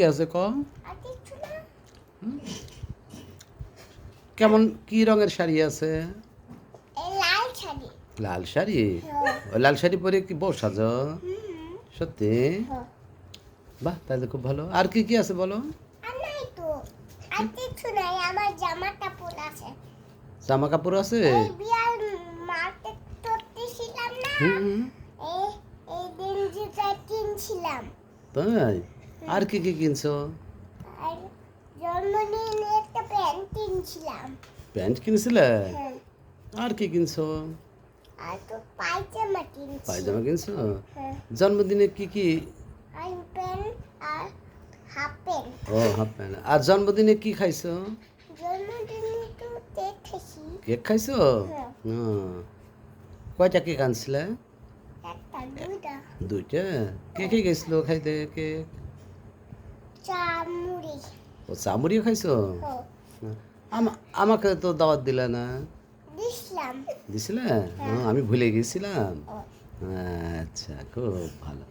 কি আছে ক কেমন কি রঙের শাড়ি আছে? লাল শাড়ি। লাল শাড়ি? হ্যাঁ। লাল শাড়ি পরে কি বউ সাজো? সত্যি? হ্যাঁ। বাহ তাহলে খুব ভালো। আর কি কি আছে বলো? জামা কাপড় আছে। তাই? আর কি কি কিনছো? আর জন্মদিনে একটা প্যান্ট কিনছিলাম। প্যান্ট কিনছিলে? হ্যাঁ। আর কি কিনছো? আর তো পায়জামা কিনছি। পায়জামা কিনছো? হ্যাঁ। জন্মদিনে কি কি? আর প্যান্ট আর হাফ প্যান্ট। ও হাফ প্যান্ট। আর জন্মদিনে কি খাইছো? জন্মদিনে তো কেক কেক খাইছো? হ্যাঁ। কয়টা কেক আনছিলে? দুইটা। দুইটা? কে কে গেছিল খাইতে কেক? ও চামড়িও খাইছো? আমা- আমাকে তো দাওয়াত দিলে না। দিছিলাম। দিছিলে? আমি ভুলে গেছিলাম। আচ্ছা খুব ভালো।